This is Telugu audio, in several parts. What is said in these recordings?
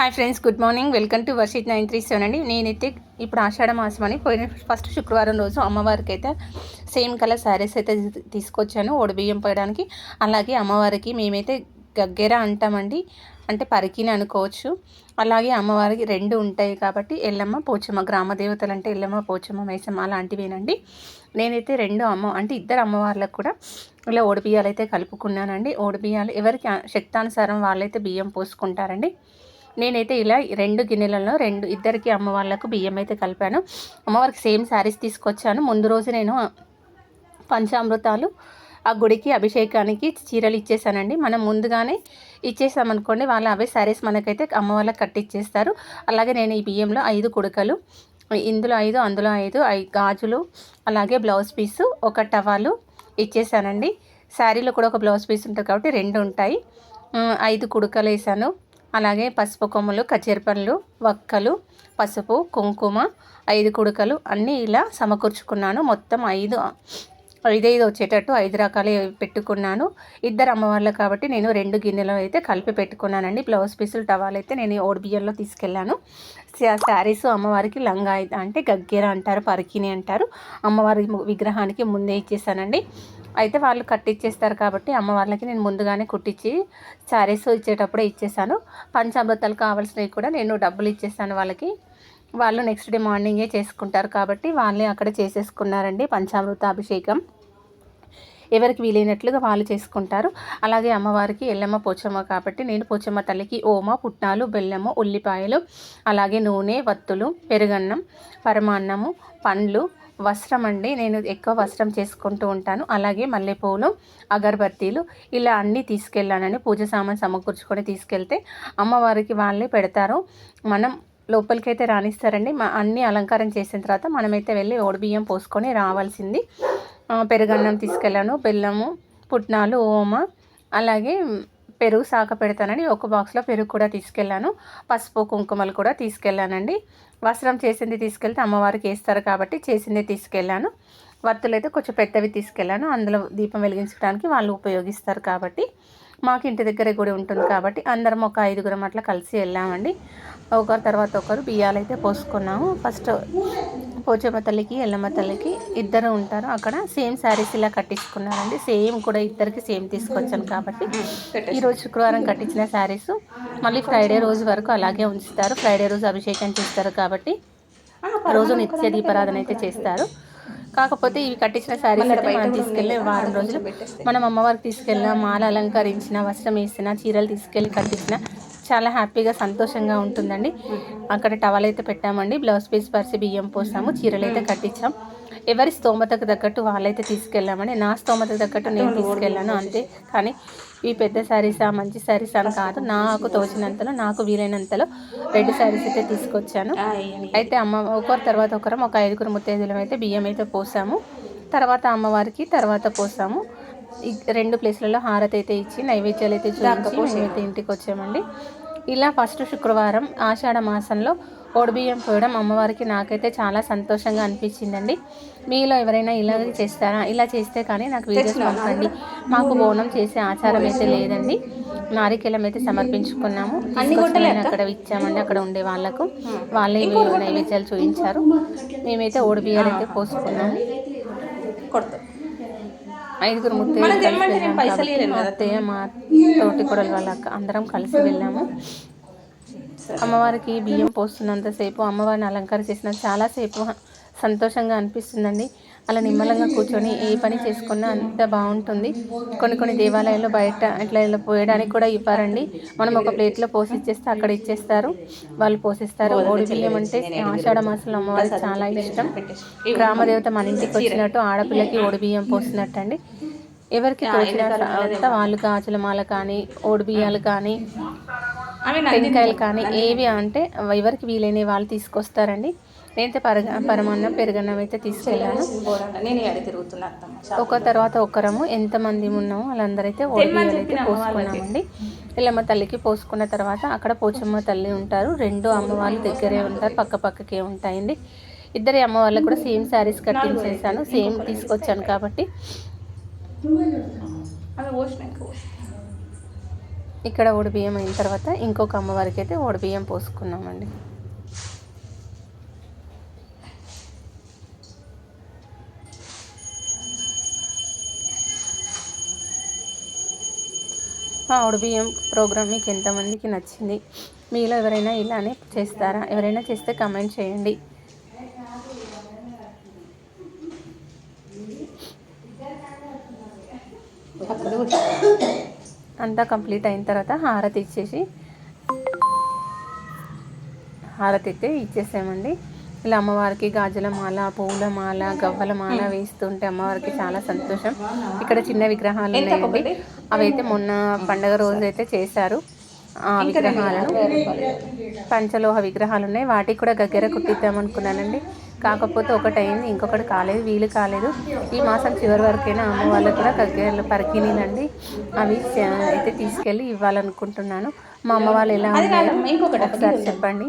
Hi friends good morning welcome to Varshith nine three seven అండి. నేనైతే ఇప్పుడు ఆషాఢ మాసం అని పోయిన ఫస్ట్ శుక్రవారం రోజు అమ్మవారికి అయితే సేమ్ కలర్ శారీస్ అయితే తీసుకొచ్చాను బియ్యం పోయడానికి. అలాగే అమ్మవారికి మేమైతే గగ్గెర అంటామండి. అంటే పరికిని అనుకోవచ్చు. అలాగే అమ్మవారికి రెండు ఉంటాయి కాబట్టి ఎల్లమ్మ పోచమ్మ గ్రామ దేవతలు అంటే ఎల్లమ్మ పోచమ్మ మైసమ్మ అలాంటివేనండి. నేనైతే రెండు అమ్మ అంటే ఇద్దరు అమ్మవార్లకు కూడా ఇలా ఓడిబియ్యాలు అయితే కలుపుకున్నానండి. ఓడిబియ్యాలు ఎవరికి శక్తానుసారం వాళ్ళైతే బియ్యం పోసుకుంటారండి. నేనైతే ఇలా రెండు గిన్నెలలో రెండు ఇద్దరికి అమ్మ వాళ్ళకు బియ్యం అయితే కలిపాను. అమ్మవారికి సేమ్ శారీస్ తీసుకొచ్చాను. ముందు రోజు నేను పంచామృతాలు ఆ గుడికి అభిషేకానికి చీరలు ఇచ్చేసానండి మనం ముందుగానే ఇచ్చేసామనుకోండి వాళ్ళు అవే శారీస్ మనకైతే అమ్మ వాళ్ళకి కట్టిచ్చేస్తారు. అలాగే నేను ఈ బియ్యంలో ఐదు కుడకలు ఇందులో ఐదు అందులో ఐదు గాజులు అలాగే బ్లౌజ్ పీసు ఒక టవాలు ఇచ్చేసానండి శారీలో కూడా ఒక బ్లౌజ్ పీస్ ఉంటుంది కాబట్టి రెండు ఉంటాయి. ఐదు కుడకలు వేసాను. అలాగే పసుపు కొమ్ములు కచేరి వక్కలు పసుపు కుంకుమ ఐదు కుడుకలు అన్నీ ఇలా సమకూర్చుకున్నాను. మొత్తం ఐదు ఐదైదు వచ్చేటట్టు ఐదు రకాలు పెట్టుకున్నాను. ఇద్దరు అమ్మవార్లు కాబట్టి నేను రెండు గిన్నెలు అయితే కలిపి పెట్టుకున్నానండి. బ్లౌజ్ పీసులు టవాలు అయితే నేను ఓడిబియ్యంలో తీసుకెళ్ళాను. శారీస్ అమ్మవారికి లంగా అయితే అంటే గగ్గెర అంటారు పరికిని అంటారు. అమ్మవారి విగ్రహానికి ముందే ఇచ్చేసానండి. అయితే వాళ్ళు కట్టిచ్చేస్తారు కాబట్టి అమ్మవార్లకి నేను ముందుగానే కుట్టించి శారీస్ ఇచ్చేటప్పుడే ఇచ్చేసాను. పంచామృతాలు కావాల్సినవి కూడా నేను డబ్బులు ఇచ్చేసాను వాళ్ళకి. వాళ్ళు నెక్స్ట్ డే మార్నింగే చేసుకుంటారు కాబట్టి వాళ్ళే అక్కడ చేసేసుకున్నారండి పంచామృత అభిషేకం ఎవరికి వీలైనట్లుగా వాళ్ళు చేసుకుంటారు. అలాగే అమ్మవారికి ఎల్లమ్మ పోచమ్మ కాబట్టి నేను పోచమ్మ తల్లికి ఓమ పుట్నాలు బెల్లము ఉల్లిపాయలు అలాగే నూనె వత్తులు పెరుగన్నం పరమాన్నము పండ్లు వస్త్రం అండి నేను ఎక్కువ వస్త్రం చేసుకుంటూ ఉంటాను. అలాగే మల్లెపూలు అగరబత్తీలు ఇలా అన్నీ తీసుకెళ్ళానని పూజ సామాన్ సమకూర్చుకొని తీసుకెళ్తే అమ్మవారికి వాళ్ళే పెడతారు. మనం లోపలికైతే రాణిస్తారండి మా అన్నీ అలంకారం చేసిన తర్వాత మనమైతే వెళ్ళి ఓడిబియ్యం పోసుకొని రావాల్సింది. పెరుగన్నం తీసుకెళ్ళాను. బెల్లము పుట్నాలు ఓమ అలాగే పెరుగు సాక పెడతానని ఒక బాక్స్లో పెరుగు కూడా తీసుకెళ్ళాను. పసుపు కుంకుమలు కూడా తీసుకెళ్ళానండి. వస్త్రం చేసింది తీసుకెళ్తే అమ్మవారికి వేస్తారు కాబట్టి చేసింది తీసుకెళ్ళాను. వత్తులు అయితే కొంచెం పెద్దవి తీసుకెళ్ళాను. అందులో దీపం వెలిగించడానికి వాళ్ళు ఉపయోగిస్తారు కాబట్టి. మాకు ఇంటి దగ్గర గుడి ఉంటుంది కాబట్టి అందరం ఒక ఐదుగురం అట్లా కలిసి వెళ్ళామండి. ఒకరి తర్వాత ఒకరు బియ్యాలు అయితే పోసుకున్నాము. ఫస్ట్ పోచమ్మ తల్లికి ఎల్లమ్మ తల్లికి ఇద్దరు ఉంటారు. అక్కడ సేమ్ శారీస్ ఇలా కట్టించుకున్నారండి. సేమ్ కూడా ఇద్దరికి సేమ్ తీసుకొచ్చాను కాబట్టి ఈరోజు శుక్రవారం కట్టించిన శారీస్ మళ్ళీ ఫ్రైడే రోజు వరకు అలాగే ఉంచుతారు. ఫ్రైడే రోజు అభిషేకం చేస్తారు కాబట్టి రోజు నిత్య దీపారాధన అయితే చేస్తారు. కాకపోతే ఇవి కట్టించిన శారీస్ అయితే మనం తీసుకెళ్ళి వారం రోజులు. మనం అమ్మవారికి తీసుకెళ్ళిన మాల అలంకరించిన వస్త్రం వేసిన చీరలు తీసుకెళ్ళి కట్టించిన చాలా హ్యాపీగా సంతోషంగా ఉంటుందండి. అక్కడ టవల్ అయితే పెట్టామండి. బ్లౌజ్ పీస్ పరిచి బియ్యం పోసాము. చీరలు అయితే కట్టించాం. ఎవరి స్తోమతకు తగ్గట్టు వాళ్ళైతే తీసుకెళ్ళామండి. నా స్తోమతకు తగ్గట్టు నేను తీసుకెళ్ళాను అంతే. కానీ ఈ పెద్ద శారీసా మంచి శారీస్ అని కాదు. నాకు తోచినంతలో నాకు వీలైనంతలో రెండు శారీస్ అయితే తీసుకొచ్చాను. అయితే అమ్మ ఒకరి తర్వాత ఒకరం ఒక ఐదుగురు ముత్తైదులం అయితే బియ్యం అయితే పోసాము. తర్వాత అమ్మవారికి తర్వాత పోసాము. ఈ రెండు ప్లేస్లలో హారతి అయితే ఇచ్చి నైవేద్యాలు అయితే చూపించి మేమైతే ఇంటికి వచ్చామండి. ఇలా ఫస్ట్ శుక్రవారం ఆషాఢ మాసంలో ఓడిబియ్యం పోయడం అమ్మవారికి నాకైతే చాలా సంతోషంగా అనిపించిందండి. మీలో ఎవరైనా ఇలాగే చేస్తారా? ఇలా చేస్తే కానీ నాకు వీడియోస్ పంపండి. మాకు బోనం చేసే ఆచారం అయితే లేదండి. నారికేలం అయితే సమర్పించుకున్నాము. తీసుకొచ్చి నేను అక్కడ ఇచ్చామండి. అక్కడ ఉండే వాళ్ళకు. వాళ్ళే నైవేద్యాలు చూపించారు మేమైతే ఓడిబియ్యాలు అయితే పోసుకున్నాము. కొడతారు ఐదుగురు ముత్తైదులు కలిసి వెళ్ళాం కాబట్టి మా అత్తయ్య మా తోటి కొడలు వాళ్ళ అందరం కలిసి వెళ్ళాము. అమ్మవారికి బియ్యం పోస్తున్నంతసేపు అమ్మవారిని అలంకారం చేసిన చాలాసేపు సంతోషంగా అనిపిస్తుందండి. అలా నిమ్మలంగా కూర్చొని ఏ పని చేసుకున్నా అంత బాగుంటుంది. కొన్ని కొన్ని దేవాలయాల్లో బయట ఇట్లా ఇలా పోయడానికి కూడా ఇవ్వరండి. మనం ఒక ప్లేట్లో పోసి ఇచ్చేస్తే అక్కడ ఇచ్చేస్తారు. వాళ్ళు పోసిస్తారు. ఓడి బియ్యం అంటే ఆషాఢ మాసంలో అమ్మవారికి చాలా ఇష్టం. గ్రామదేవత మన ఇంటికి వచ్చినట్టు ఆడపిల్లకి ఓడి బియ్యం పోసినట్టు అండి ఎవరికి తోచిన అంతా వాళ్ళు గాజుల మాల కానీ ఓడి బియ్యాలు కానీ అవి టెంకాయలు కానీ ఏవి అంటే ఎవరికి వీలైన వాళ్ళు తీసుకొస్తారండి. నేనైతే పరగ పరమాన్నం పెరుగన్నం అయితే తీసుకెళ్ళాను. నేను ఒక తర్వాత ఒకరము ఎంతమంది ఉన్నామో వాళ్ళందరైతే ఓడిబియ్యాలు అయితే పోసుకున్నామండి. ఇల్లమ్మ తల్లికి పోసుకున్న తర్వాత అక్కడ పోచమ్మ తల్లి ఉంటారు. రెండు అమ్మవాళ్ళు దగ్గరే ఉంటారు పక్క పక్కకే ఉంటాయండి. ఇద్దరి అమ్మ వాళ్ళకి కూడా సేమ్ శారీస్ కట్టించేసాను సేమ్ తీసుకొచ్చాను కాబట్టి. ఇక్కడ ఓడి బియ్యం అయిన తర్వాత ఇంకొక అమ్మవారికి అయితే ఓడి బియ్యం పోసుకున్నామండి. ఆ బియ్యం ప్రోగ్రామ్ మీకు ఎంతమందికి నచ్చింది? మీలో ఎవరైనా ఇలానే చేస్తారా? ఎవరైనా చేస్తే కమెంట్ చేయండి. అంతా కంప్లీట్ అయిన తర్వాత హారతి ఇచ్చేసి హారతి అయితే ఇచ్చేసామండి. ఇలా అమ్మవారికి గాజుల మాల పువ్వుల మాల గవ్వల మాల వేస్తుంటే అమ్మవారికి చాలా సంతోషం. ఇక్కడ చిన్న విగ్రహాలు ఉన్నాయండి. అవైతే మొన్న పండగ రోజు అయితే చేశారు. ఆ విగ్రహాలను పంచలోహ విగ్రహాలు ఉన్నాయి వాటికి కూడా గగ్గర కుట్టిద్దామనుకున్నానండి కాకపోతే ఒకటి అయింది ఇంకొకటి కాలేదు వీలు కాలేదు. ఈ మాసం చివరి వరకైనా అమ్మ వాళ్ళకి కూడా గగ్గరలు పరికినీలండి. అవి అయితే తీసుకెళ్ళి ఇవ్వాలనుకుంటున్నాను. మా అమ్మ వాళ్ళు ఎలా ఉన్నారో? ఒకసారి చెప్పండి.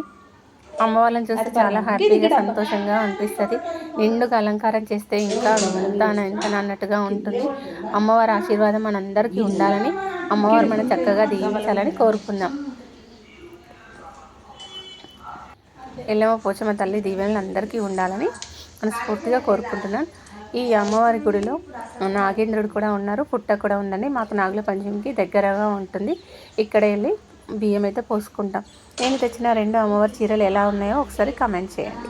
అమ్మ వాళ్ళని చూస్తే చాలా హ్యాపీగా సంతోషంగా అనిపిస్తుంది. నిండుగా అలంకారం చేస్తే ఇంకా ఎంతాన ఎంత అన్నట్టుగా ఉంటుంది. అమ్మవారి ఆశీర్వాదం మనందరికీ ఉండాలని అమ్మవారు మనం చక్కగా దీవించాలని కోరుకుందాం. ఎల్లమ్మ పోచమ్మ తల్లి దీవెనలు అందరికీ ఉండాలని మనస్ఫూర్తిగా కోరుకుంటున్నాను. ఈ అమ్మవారి గుడిలో నాగేంద్రుడు కూడా ఉన్నారు పుట్ట కూడా ఉందండి. మాకు నాగుల పంచమికి దగ్గరగా ఉంటుంది. ఇక్కడ వెళ్ళి బియ్యం అయితే పోసుకుంటాం. నేను తెచ్చిన రెండు అమ్మవారి చీరలు ఎలా ఉన్నాయో ఒకసారి కామెంట్ చేయండి.